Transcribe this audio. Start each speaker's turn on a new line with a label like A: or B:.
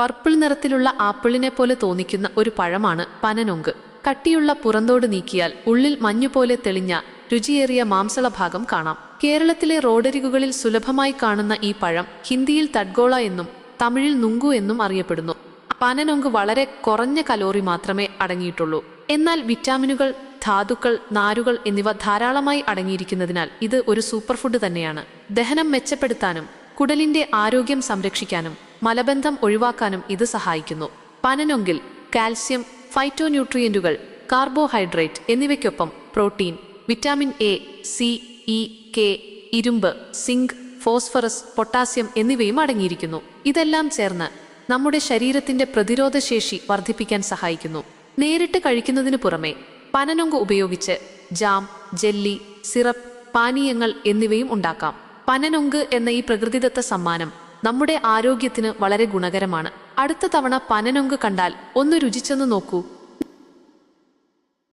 A: Purple നിറത്തിലുള്ള ആപ്പിളിനെ പോലെ തോന്നിക്കുന്ന ഒരു പഴമാണ് പനനൊങ്ക്. കട്ടിയുള്ള പുറന്തോട് നീക്കിയാൽ ഉള്ളിൽ മഞ്ഞുപോലെ തെളിഞ്ഞ രുചിയേറിയ മാംസള ഭാഗം കാണാം. കേരളത്തിലെ റോഡരികുകളിൽ സുലഭമായി കാണുന്ന ഈ പഴം ഹിന്ദിയിൽ തഡ്ഗോള എന്നും തമിഴിൽ നുങ്കു എന്നും അറിയപ്പെടുന്നു. പനനൊങ്ക് വളരെ കുറഞ്ഞ കലോറി മാത്രമേ അടങ്ങിയിട്ടുള്ളൂ. എന്നാൽ വിറ്റാമിനുകൾ ധാതുക്കൾ നാരുകൾ എന്നിവ ധാരാളമായി അടങ്ങിയിരിക്കുന്നതിനാൽ ഇത് ഒരു സൂപ്പർ ഫുഡ് തന്നെയാണ്. ദഹനം മെച്ചപ്പെടുത്താനും കുടലിന്റെ ആരോഗ്യം സംരക്ഷിക്കാനും മലബന്ധം ഒഴിവാക്കാനും ഇത് സഹായിക്കുന്നു. പനനൊങ്കിൽ കാൽസ്യം ഫൈറ്റോന്യൂട്രിയന്റുകൾ കാർബോഹൈഡ്രേറ്റ് എന്നിവയ്ക്കൊപ്പം protein vitamin A C E K ഇരുമ്പ് സിങ്ക് ഫോസ്ഫറസ് പൊട്ടാസ്യം എന്നിവയും അടങ്ങിയിരിക്കുന്നു. ഇതെല്ലാം ചേർന്ന് നമ്മുടെ ശരീരത്തിന്റെ പ്രതിരോധശേഷി വർദ്ധിപ്പിക്കാൻ സഹായിക്കുന്നു. നേരിട്ട് കഴിക്കുന്നതിനു പുറമെ പനനൊങ്ക് ഉപയോഗിച്ച് ജാം ജെല്ലി സിറപ്പ് പാനീയങ്ങൾ എന്നിവയും ഉണ്ടാക്കാം. പനനൊങ്ക് എന്ന ഈ പ്രകൃതിദത്ത സമ്മാനം നമ്മുടെ ആരോഗ്യത്തിന് വളരെ ഗുണകരമാണ്. അടുത്ത തവണ പനനൊങ്ക് കണ്ടാൽ ഒന്ന് രുചിച്ചെന്ന് നോക്കൂ.